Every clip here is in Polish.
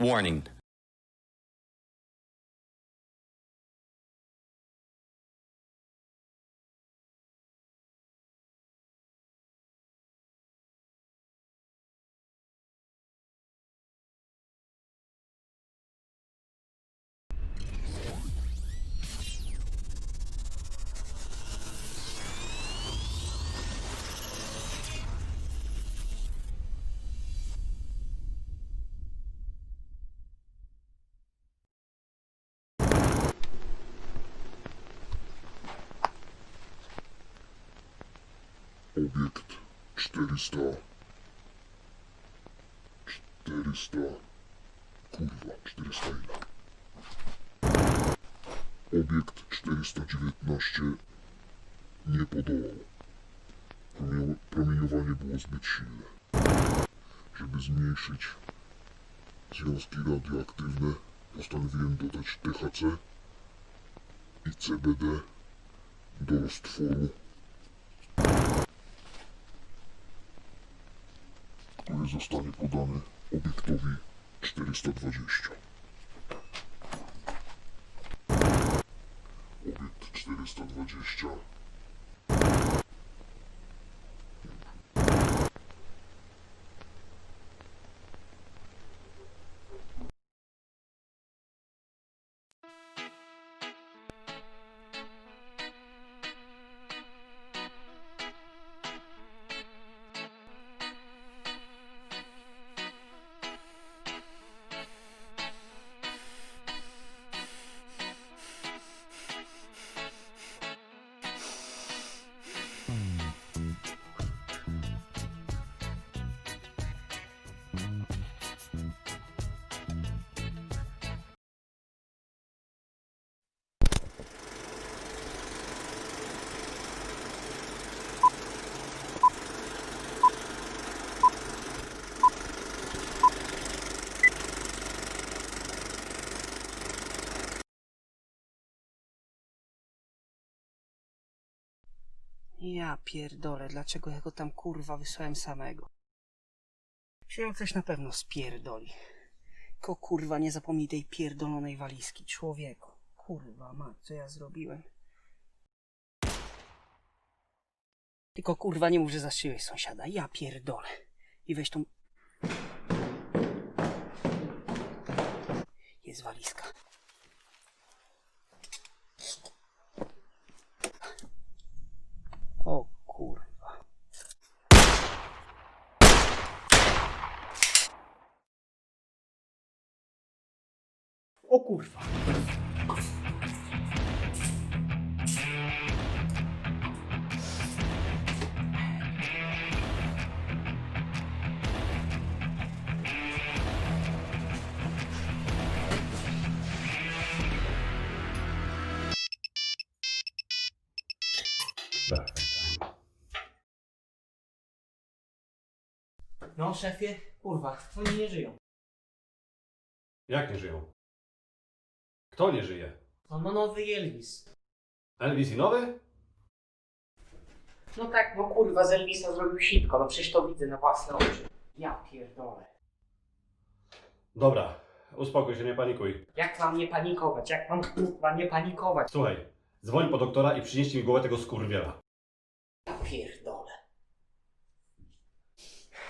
Warning. 400. 400. Kurwa, 400 ile? Obiekt 419 nie podołał. Promieniowanie było zbyt silne. Żeby zmniejszyć związki radioaktywne, postanowiłem dodać THC i CBD do roztworu który zostanie podany obiektowi 420. Obiekt 420 Ja pierdolę, dlaczego ja go tam kurwa wysłałem samego? Się coś na pewno spierdoli. Tylko kurwa nie zapomnij tej pierdolonej walizki, człowieku. Kurwa ma, co ja zrobiłem? Tylko kurwa nie mów, że zastrzeliłeś sąsiada. Ja pierdolę. I weź tą... Jest walizka. O kurwa. O kurwa. No szefie, kurwa, oni nie żyją. Jak nie żyją? Kto nie żyje? On ma nowy Elvis. Elvis i nowy? No tak, no kurwa, z Elvisa zrobił sitko, no przecież to widzę na własne oczy. Ja pierdolę. Dobra, uspokój się, nie panikuj. Jak mam nie panikować? Jak mam kurwa nie panikować? Słuchaj, dzwoń po doktora i przynieście mi głowę tego skurwiela. Ja pierdolę.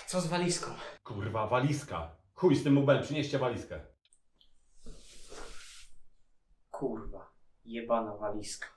Co z walizką? Kurwa, walizka. Chuj z tym mubelem, przynieście walizkę. Kurwa, jebana walizka.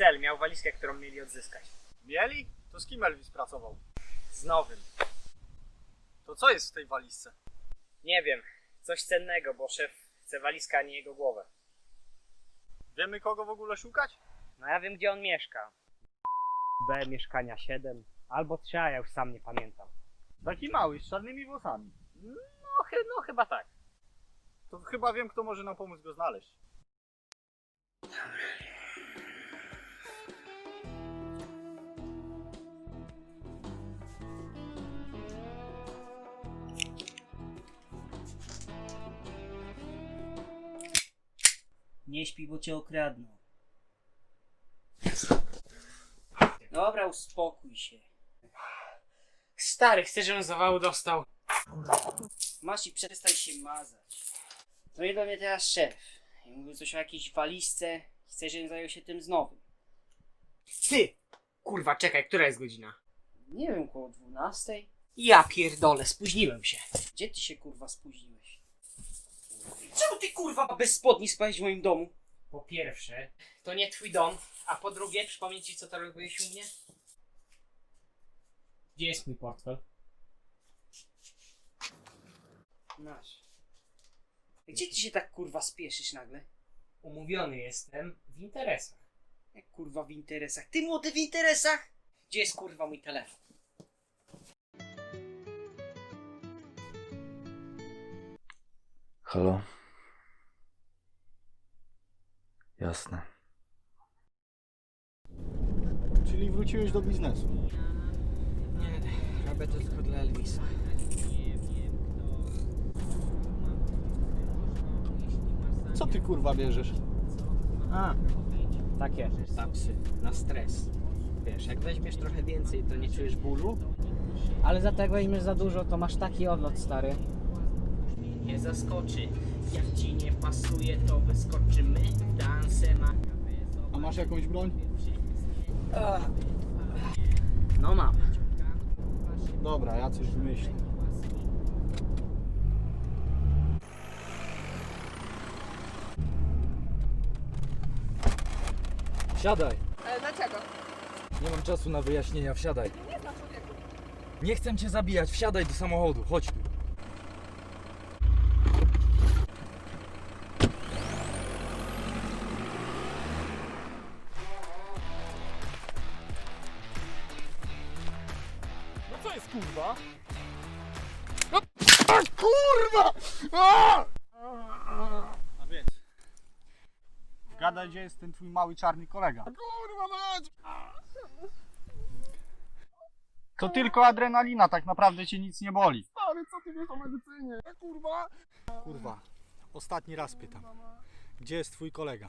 Cel, miał walizkę, którą mieli odzyskać. Mieli? To z kim Elvis pracował? Z nowym. To co jest w tej walizce? Nie wiem, coś cennego, bo szef chce walizkę, a nie jego głowę. Wiemy kogo w ogóle szukać? No ja wiem, gdzie on mieszka. B mieszkania 7. Albo 3, ja już sam nie pamiętam. Taki mały, z czarnymi włosami. No, chy- no chyba tak. To chyba wiem kto może nam pomóc go znaleźć. Nie śpi, bo cię okradną. Dobra, uspokój się. Stary, chcę, żebym zawału dostał. Masz i przestań się mazać. Dzwoni do mnie teraz szef. I mówił coś o jakiejś walizce. Chce, żebym zajął się tym znowu. Ty! Kurwa, czekaj, która jest godzina? Nie wiem, koło 12. Ja pierdolę, spóźniłem się. Gdzie ty się kurwa spóźniłeś? Czemu ty kurwa bez spodni spałeś w moim domu? Po pierwsze, to nie twój dom, a po drugie, przypomnij ci, co to robiłeś u mnie? Gdzie jest mój portfel? Masz. Gdzie ty się tak kurwa spieszysz nagle? Umówiony jestem w interesach. Jak kurwa w interesach? Ty młody w interesach? Gdzie jest kurwa mój telefon? Halo? Jasne. Czyli wróciłeś do biznesu. Nie, robię to tylko dla Elvisa. Co ty kurwa bierzesz? A, takie tapsy na stres. Wiesz, jak weźmiesz trochę więcej, to nie czujesz bólu, ale za tego weźmiesz za dużo, to masz taki odlot, stary. Nie zaskoczy. Jak ci nie pasuje, to wyskoczymy. Danse ma. A masz jakąś broń? No mam. Dobra, ja coś wymyślę. Wsiadaj! Ale dlaczego? Nie mam czasu na wyjaśnienia, wsiadaj. Nie chcę cię zabijać, wsiadaj do samochodu, chodź tu. Kurwa? No, a, kurwa! A! A więc. Gadaj, gdzie jest ten twój mały czarny kolega. Kurwa mać! To tylko adrenalina, tak naprawdę cię nic nie boli. Stary, co ty wiesz o medycynie? Kurwa! Kurwa, ostatni raz pytam. Gdzie jest twój kolega?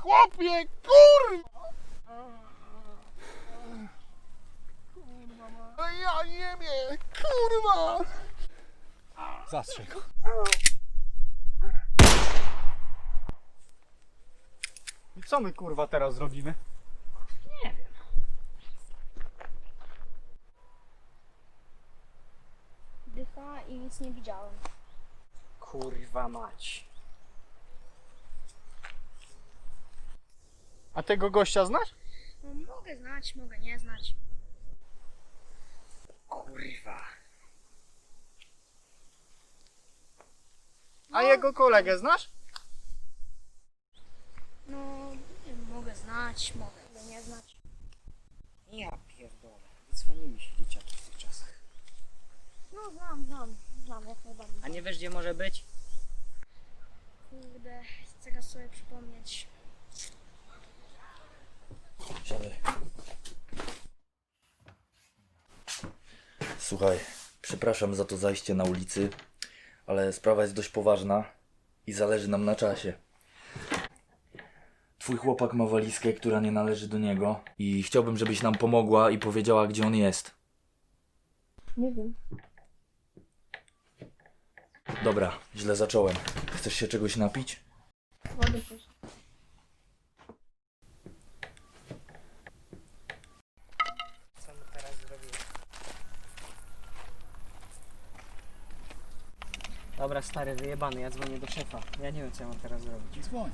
Chłopie, kurwa! Ja nie wiem, kurwa! Zastrzel go. I co my kurwa teraz zrobimy? dycha i nic nie widziałem. Kurwa mać. A tego gościa znasz? No, mogę znać, mogę nie znać. Kurwa. A jego kolegę znasz? No, nie wiem, mogę znać, mogę nie znać. Ja pierdolę. Dzwonili się dzieciaki w tych czasach. No, znam, znam, znam jak najbardziej. A nie wiesz, gdzie może być? Kurde, teraz sobie przypomnieć. Siadaj. Słuchaj, przepraszam za to zajście na ulicy, ale sprawa jest dość poważna i zależy nam na czasie. Twój chłopak ma walizkę, która nie należy do niego i chciałbym, żebyś nam pomogła i powiedziała, gdzie on jest. Nie wiem. Dobra, źle zacząłem. Chcesz się czegoś napić? Wody też. Co mu teraz zrobił? Dobra, stary, wyjebany, ja dzwonię do szefa. Ja nie wiem, co ja mam teraz zrobić. Dzwoń.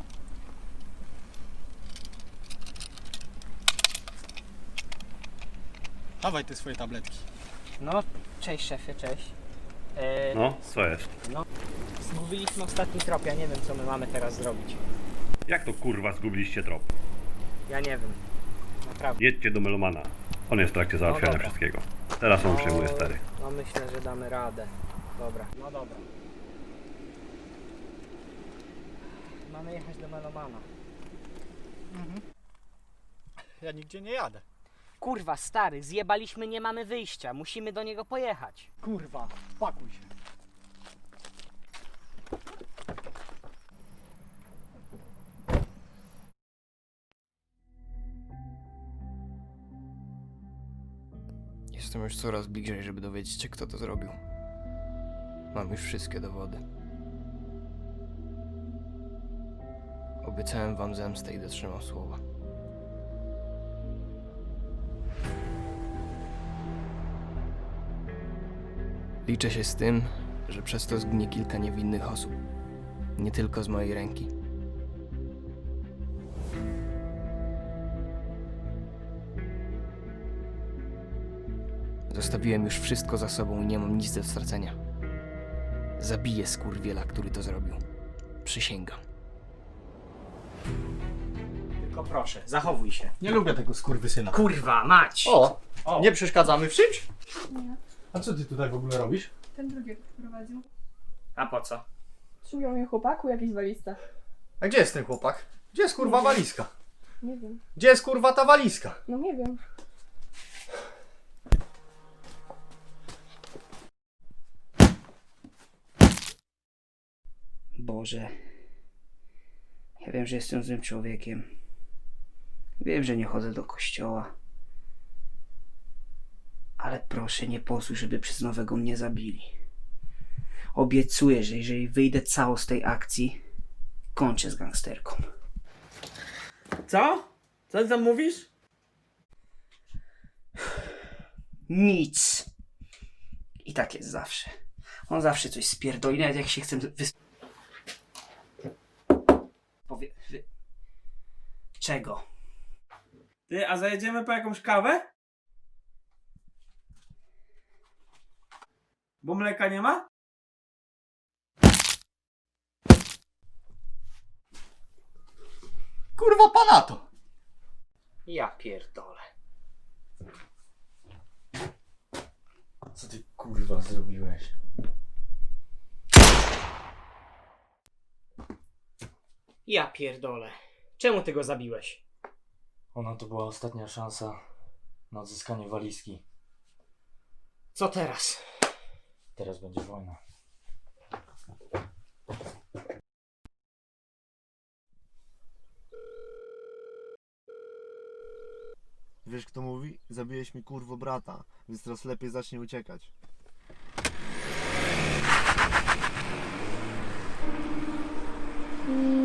Dawaj te swoje tabletki. No, cześć szefie, cześć. E, No, co jest? Zgubiliśmy ostatni trop, ja nie wiem co my mamy teraz zrobić. Jak to kurwa zgubiliście trop? Ja nie wiem. Naprawdę. Jedźcie do Melomana. On jest w trakcie załatwiania dobra. wszystkiego. Teraz on przejmuje stery. No myślę, że damy radę. Dobra, no dobra. Mamy jechać do Melomana. Ja nigdzie nie jadę. Kurwa, stary, zjebaliśmy, nie mamy wyjścia. Musimy do niego pojechać. Kurwa, pakuj się. Jestem już coraz bliżej, żeby dowiedzieć się, kto to zrobił. Mam już wszystkie dowody. Obiecałem wam zemstę i dotrzymam słowa. Liczę się z tym, że przez to zginie kilka niewinnych osób. Nie tylko z mojej ręki. Zostawiłem już wszystko za sobą i nie mam nic do stracenia. Zabiję skurwiela, który to zrobił. Przysięgam. Tylko proszę, zachowuj się. Nie lubię tego skurwysyna. Kurwa, mać! O, O. nie przeszkadzamy w czymś? Nie, A co ty tutaj w ogóle robisz? ten drugi prowadził. A po co? Szukał mnie chłopaku jakiś walista. A gdzie jest ten chłopak? Gdzie jest kurwa walizka? Nie wiem. Gdzie jest kurwa ta walizka? No nie wiem. Boże. Ja wiem, że jestem złym człowiekiem. Wiem, że nie chodzę do kościoła. Ale proszę, nie posłuch, żeby przez nowego mnie zabili. Obiecuję, że jeżeli wyjdę cało z tej akcji, kończę z gangsterką. Co? Co ty tam mówisz? Nic. I tak jest zawsze. On zawsze coś spierdoli, nawet jak się chce wys... Powie... Wy... Czego? Ty, a zajedziemy po jakąś kawę? Bo mleka nie ma? Kurwa pana to! Ja pierdolę. Co ty kurwa zrobiłeś? Ja pierdolę. Czemu ty go zabiłeś? Ona to była ostatnia szansa na odzyskanie walizki. Co teraz? Teraz będzie wojna. Wiesz kto mówi? Zabiłeś mi kurwo brata, więc teraz lepiej zacznie uciekać. Mm.